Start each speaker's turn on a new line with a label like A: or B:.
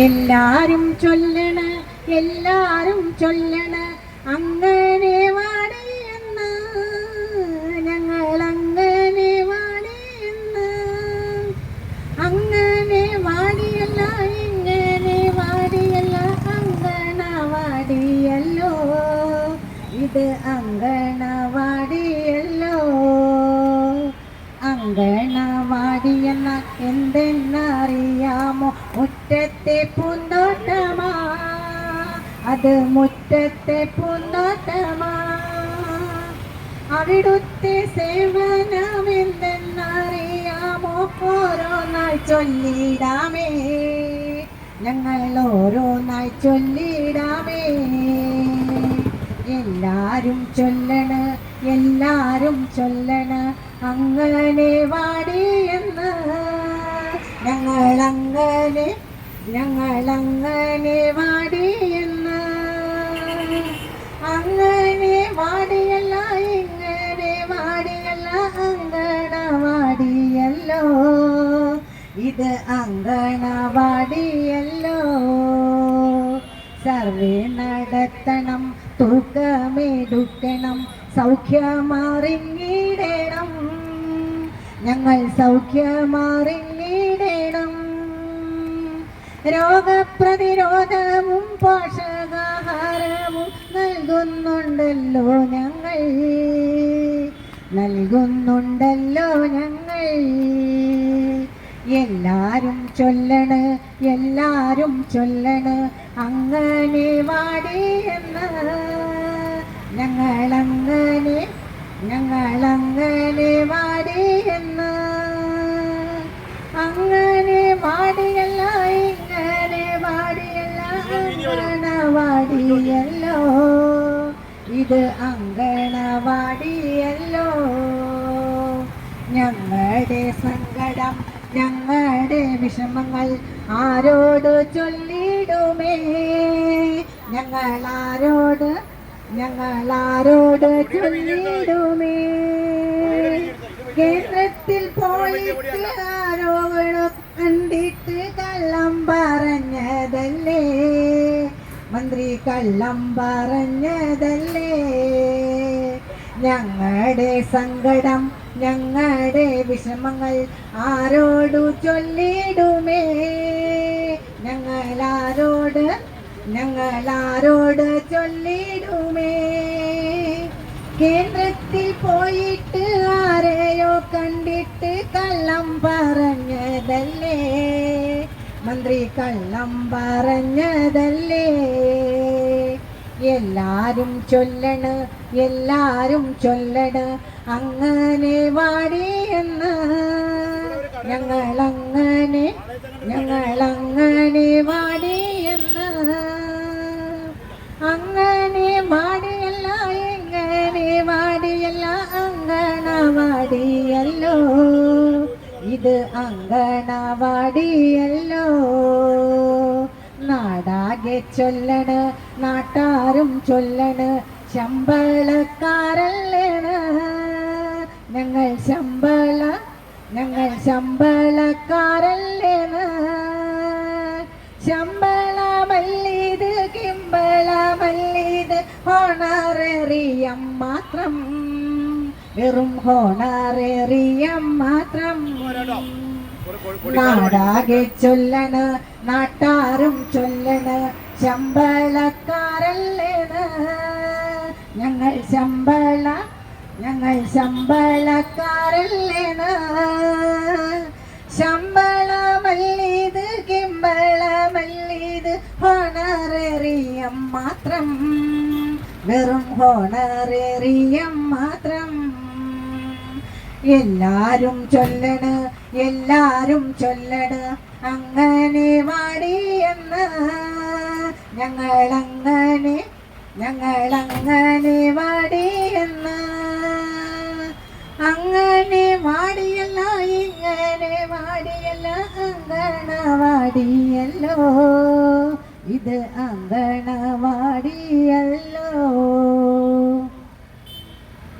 A: എല്ലാരും ചൊല്ലണ എല്ലാരും ചൊല്ലണ അങ്ങനെ വാടിയെന്ന് ഞങ്ങൾ അങ്ങനെ വാടിയെന്ന് അങ്ങനെ വാടിയല്ല ഇങ്ങനെ വാടിയല്ല അങ്കണവാടിയല്ലോ. ഇത് അങ്കണവാടിയല്ലോ അങ്കണവാടിയെന്ന എന്തെന്നറിയാമോ? മുറ്റത്തെ പൂന്തോട്ടമാ. അത് മുറ്റത്തെ പൂന്തോട്ടമാ. അവിടുത്തെ സേവനമെന്തെന്നറിയാമോ? നാൾ ചൊല്ലിടാമേ. ഞങ്ങൾ ഓരോ നാൾ ചൊല്ലിടാമേ. എല്ലാരും ചൊല്ലണ എല്ലാരും ചൊല്ലണ അങ്ങനെ വാടിയെന്ന് ഞങ്ങൾ ഞങ്ങളങ്ങനെ ഞങ്ങൾ അങ്ങനെ വാടിയെന്ന് അങ്ങനെ വാടിയല്ല ഇങ്ങനെ വാടിയല്ല അങ്കണവാടിയല്ലോ. ഇത് അങ്കണവാടിയല്ലോ. സർവേ നടത്തണം തൂക്കമെടുക്കണം സൗഖ്യമാറിങ്ങിടണം ഞങ്ങൾ സൗഖ്യമാറിങ്ങിടണം രോഗപ്രതിരോധവും പോഷകാഹാരവും നൽകുന്നുണ്ടല്ലോ ഞങ്ങൾ. നൽകുന്നുണ്ടല്ലോ ഞങ്ങൾ. എല്ലാരും ചൊല്ലണ് എല്ലാരും ചൊല്ലണ് അങ്ങനെ വാടിയെന്ന് ഞങ്ങളങ്ങനെ ഞങ്ങളങ്ങനെ വാടിയെന്ന്. അങ്ങനെ വാടിയല്ല ഇങ്ങനെ വാടിയല്ല അങ്കണവാടിയല്ലോ. ഇത് അങ്കണവാടിയല്ലോ. ഞങ്ങളുടെ സങ്കടം ഞങ്ങളുടെ വിഷമങ്ങൾ ആരോട് ചൊല്ലിടുമേ? ഞങ്ങൾ ആരോട് ഞങ്ങൾ ആരോട് ചൊല്ലിടുമേ. കേന്ദ്രത്തിൽ പോയിട്ട് ആരോപണം കണ്ടിട്ട് കള്ളം പറഞ്ഞതല്ലേ? മന്ത്രി കള്ളം പറഞ്ഞതല്ലേ? ഞങ്ങളുടെ സങ്കടം ഞങ്ങളുടെ വിഷമങ്ങൾ ആരോടു ചൊല്ലിടുമേ. ഞങ്ങൾ ആരോട് ചൊല്ലിടുമേ. കേന്ദ്രത്തിൽ പോയിട്ട് ആരെയോ കണ്ടിട്ട് കള്ളം പറഞ്ഞതല്ലേ? മന്ത്രി കള്ളം പറഞ്ഞതല്ലേ? എല്ലാരും ചൊല്ലണ് എല്ലാരും ചൊല്ലണ് അങ്ങനെ വാടി എന്ന്. ഞങ്ങളങ്ങനെ ഞങ്ങൾ അങ്ങനെ ഇത് അങ്കണവാടിയല്ലോ. നാടാകെ ചൊല്ലണ് നാട്ടാരും ചൊല്ലണ് ശമ്പളക്കാരല്ലേണ്. ഞങ്ങൾ ശമ്പള ഞങ്ങൾ ശമ്പളക്കാരല്ലേണ്. ശമ്പളമല്ലിത് കിമ്പളമല്ലിത് ഓണറിയം മാത്രം വെറും ഹോണറേറിയം മാത്രം. നാടാകെ ചൊല്ലണ് നാട്ടാരും ചൊല്ലണ് ശമ്പളക്കാരല്ലേന്ന്. ഞങ്ങൾ ശമ്പള ഞങ്ങൾ ശമ്പളക്കാരല്ലേന്ന്. ശമ്പളമല്ലിത് കിമ്പളമല്ലിത് ഹോണറേറിയം മാത്രം. വെറും ഹോണറേറിയം മാത്രം. എല്ലാരും ചൊല്ലണ് എല്ലാരും ചൊല്ലണ് അങ്ങനെ വാടിയെന്ന് ഞങ്ങളങ്ങനെ ഞങ്ങളങ്ങനെ വാടിയെന്ന് അങ്ങനെ വാടിയല്ല ഇങ്ങനെ വാടിയല്ല അങ്കണവാടിയല്ലോ. ഇത് അങ്കണവാടിയല്ലോ.